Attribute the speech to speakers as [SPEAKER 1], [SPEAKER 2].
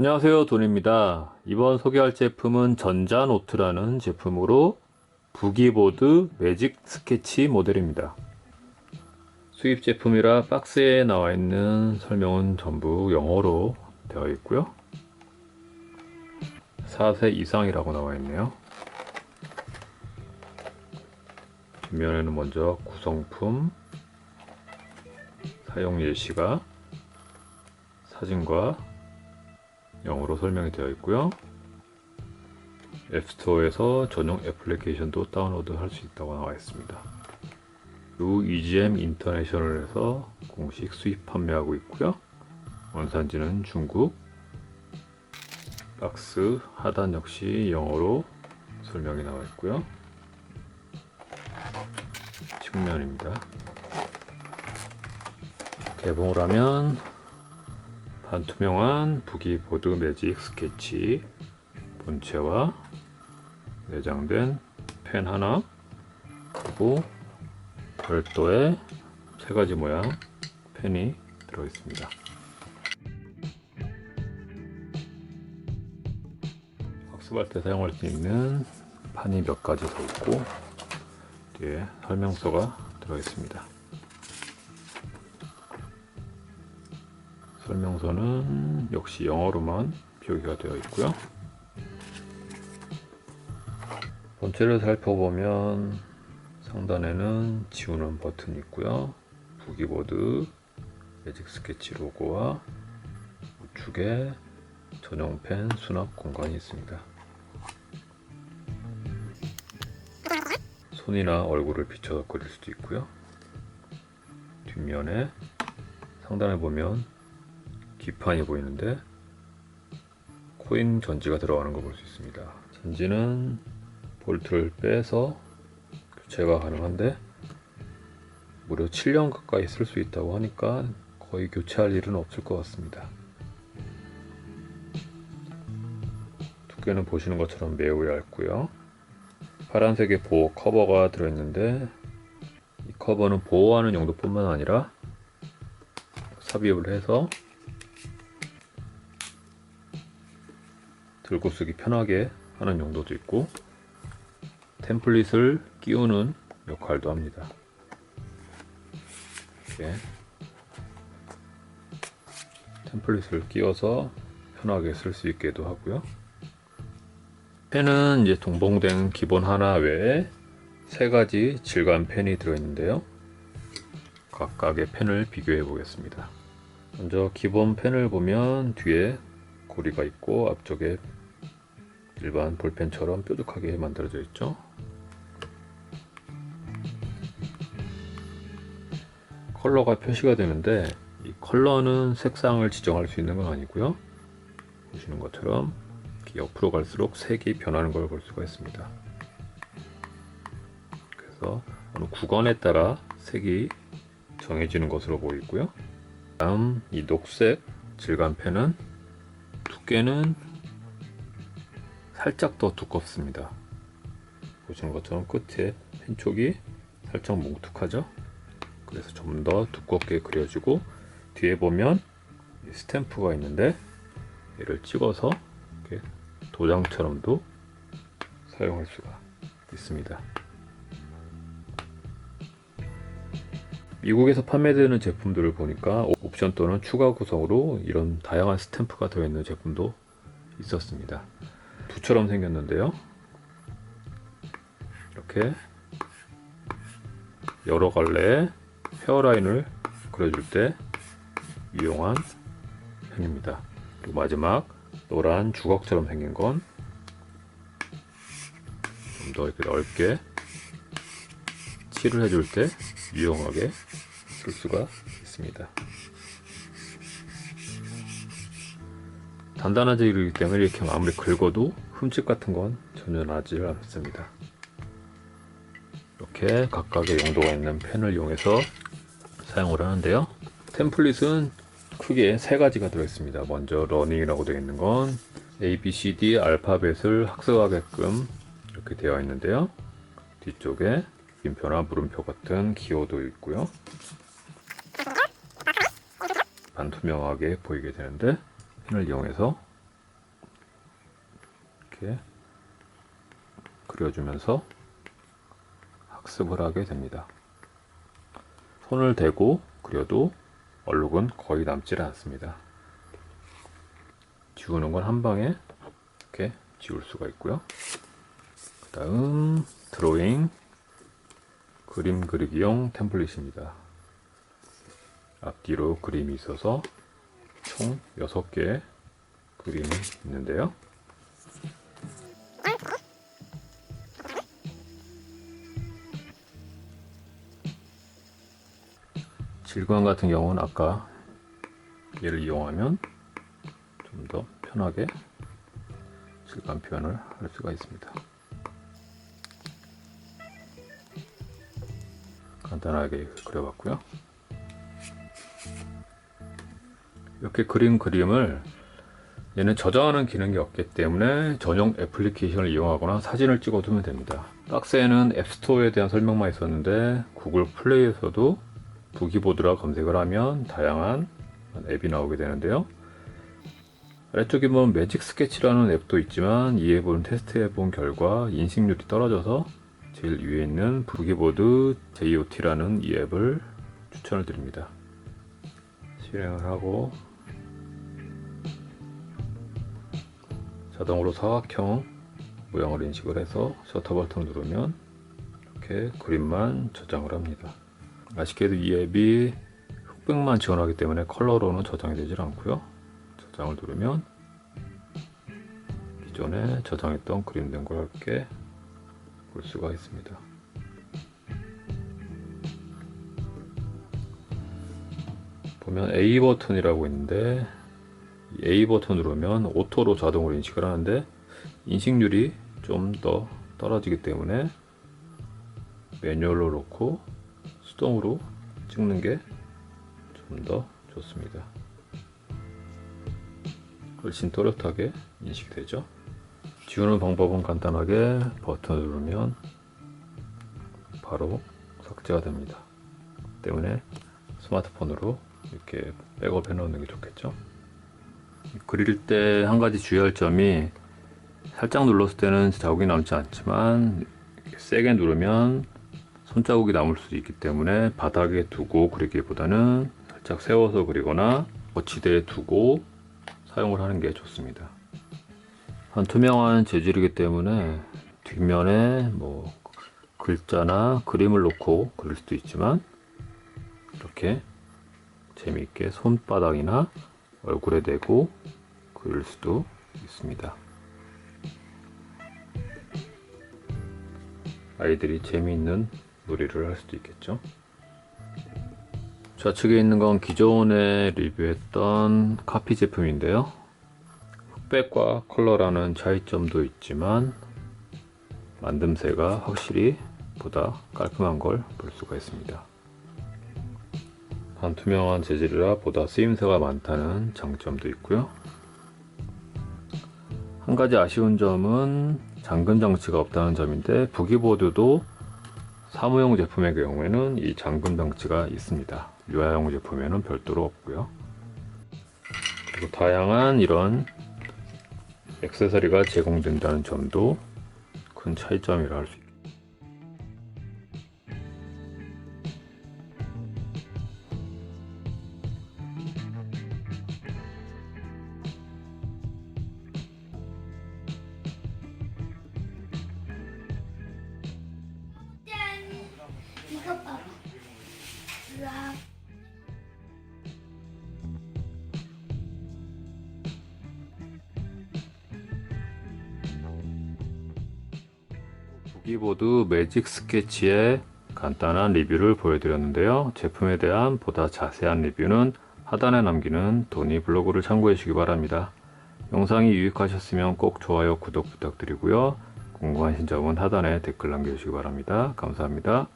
[SPEAKER 1] 안녕하세요 돈입니다. 이번 소개할 제품은 전자노트라는 제품으로 부기보드 매직 스케치 모델입니다. 수입 제품이라 박스에 나와 있는 설명은 전부 영어로 되어 있고요. 4세 이상이라고 나와 있네요. 뒷면에는 먼저 구성품 사용 예시가 사진과 영어로 설명이 되어 있고요. 앱스토어에서 전용 애플리케이션도 다운로드 할 수 있다고 나와 있습니다. 루 EGM 인터내셔널에서 공식 수입 판매하고 있고요. 원산지는 중국. 박스 하단 역시 영어로 설명이 나와 있고요. 측면입니다. 개봉을 하면 반 투명한 부기보드 매직 스케치 본체와 내장된 펜 하나 그리고 별도의 세 가지 모양 펜이 들어 있습니다. 학습할 때 사용할 수 있는 판이 몇 가지 더 있고 뒤에 설명서가 들어 있습니다. 설명서는 역시 영어로만 표기가 되어 있고요. 본체를 살펴보면 상단에는 지우는 버튼이 있고요. 부기보드 매직 스케치 로고와 우측에 전용 펜 수납 공간이 있습니다. 손이나 얼굴을 비춰서 그릴 수도 있고요. 뒷면에 상단에 보면 기판이 보이는데 코인 전지가 들어가는 거 볼 수 있습니다. 전지는 볼트를 빼서 교체가 가능한데 무려 7년 가까이 쓸 수 있다고 하니까 거의 교체할 일은 없을 것 같습니다. 두께는 보시는 것처럼 매우 얇고요. 파란색의 보호 커버가 들어있는데 이 커버는 보호하는 용도뿐만 아니라 삽입을 해서 들고 쓰기 편하게 하는 용도도 있고 템플릿을 끼우는 역할도 합니다. 이렇게 템플릿을 끼워서 편하게 쓸 수 있게도 하고요. 펜은 이제 동봉된 기본 하나 외에 세 가지 질감 펜이 들어있는데요. 각각의 펜을 비교해 보겠습니다. 먼저 기본 펜을 보면 뒤에 고리가 있고 앞쪽에 일반 볼펜처럼 뾰족하게 만들어져 있죠. 컬러가 표시가 되는데 이 컬러는 색상을 지정할 수 있는 건 아니고요. 보시는 것처럼 옆으로 갈수록 색이 변하는 걸 볼 수가 있습니다. 그래서 어느 구간에 따라 색이 정해지는 것으로 보이고요. 다음 이 녹색 질감펜은 두께는 살짝 더 두껍습니다. 보시는 것처럼 끝에 펜촉이 살짝 뭉툭하죠? 그래서 좀 더 두껍게 그려지고 뒤에 보면 스탬프가 있는데 얘를 찍어서 이렇게 도장처럼도 사용할 수가 있습니다. 미국에서 판매되는 제품들을 보니까 옵션 또는 추가 구성으로 이런 다양한 스탬프가 들어있는 제품도 있었습니다. 두처럼 생겼는데요. 이렇게 여러 갈래의 헤어라인을 그려줄 때 유용한 펜입니다. 그리고 마지막 노란 주걱처럼 생긴 건 좀 더 이렇게 넓게 칠을 해줄 때 유용하게 쓸 수가 있습니다. 단단하지 이기 때문에 이렇게 아무리 긁어도 흠집 같은 건 전혀 나지 않습니다. 이렇게 각각의 용도가 있는 펜을 이용해서 사용을 하는데요. 템플릿은 크게 세 가지가 들어있습니다. 먼저 러닝이라고 되어 있는 건 A, B, C, D 알파벳을 학습하게끔 이렇게 되어 있는데요. 뒤쪽에 빈표나 물음표 같은 기호도 있고요. 반투명하게 보이게 되는데 펜을 이용해서 이렇게 그려주면서 학습을 하게 됩니다. 손을 대고 그려도 얼룩은 거의 남질 않습니다. 지우는 건 한 방에 이렇게 지울 수가 있고요. 그 다음 드로잉 그림 그리기용 템플릿입니다. 앞뒤로 그림이 있어서 총 6개 그림이 있는데요. 질감 같은 경우는 아까 얘를 이용하면 좀 더 편하게 질감 표현을 할 수가 있습니다. 간단하게 그려봤고요. 이렇게 그린 그림을 얘는 저장하는 기능이 없기 때문에 전용 애플리케이션을 이용하거나 사진을 찍어두면 됩니다. 박스에는 앱스토어에 대한 설명만 있었는데 구글 플레이에서도 부기보드라 검색을 하면 다양한 앱이 나오게 되는데요. 아래쪽에 보면 매직 스케치라는 앱도 있지만 이 앱은 테스트해 본 결과 인식률이 떨어져서 제일 위에 있는 부기보드 JOT라는 이 앱을 추천을 드립니다. 실행을 하고 자동으로 사각형 모양을 인식을 해서 셔터 버튼 누르면 이렇게 그림만 저장을 합니다. 아쉽게도 이 앱이 흑백만 지원하기 때문에 컬러로는 저장이 되질 않고요. 저장을 누르면 기존에 저장했던 그림 된걸 이렇게 볼 수가 있습니다. 보면 A 버튼이라고 있는데 이 A 버튼 누르면 오토로 자동으로 인식을 하는데 인식률이 좀 더 떨어지기 때문에 매뉴얼로 놓고 수동으로 찍는 게 좀 더 좋습니다. 훨씬 또렷하게 인식되죠. 지우는 방법은 간단하게 버튼을 누르면 바로 삭제가 됩니다. 때문에 스마트폰으로 이렇게 백업 해 놓는 게 좋겠죠. 그릴 때 한 가지 주의할 점이 살짝 눌렀을 때는 자국이 남지 않지만 세게 누르면 손자국이 남을 수도 있기 때문에 바닥에 두고 그리기보다는 살짝 세워서 그리거나 거치대에 두고 사용을 하는 게 좋습니다. 반투명한 재질이기 때문에 뒷면에 뭐 글자나 그림을 놓고 그릴 수도 있지만 이렇게 재미있게 손바닥이나 얼굴에 대고 그릴 수도 있습니다. 아이들이 재미있는 놀이를 할 수도 있겠죠. 좌측에 있는 건 기존에 리뷰했던 카피 제품인데요. 흑백과 컬러라는 차이점도 있지만 만듦새가 확실히 보다 깔끔한 걸 볼 수가 있습니다. 반투명한 재질이라 보다 쓰임새가 많다는 장점도 있고요. 한 가지 아쉬운 점은 잠금 장치가 없다는 점인데 부기보드도 사무용 제품의 경우에는 이 잠금 장치가 있습니다. 유아용 제품에는 별도로 없고요. 그리고 다양한 이런 액세서리가 제공된다는 점도 큰 차이점이라 할 수 기보드 매직 스케치의 간단한 리뷰를 보여드렸는데요. 제품에 대한 보다 자세한 리뷰는 하단에 남기는 도니 블로그를 참고해 주시기 바랍니다. 영상이 유익하셨으면 꼭 좋아요, 구독 부탁드리고요. 궁금하신 점은 하단에 댓글 남겨주시기 바랍니다. 감사합니다.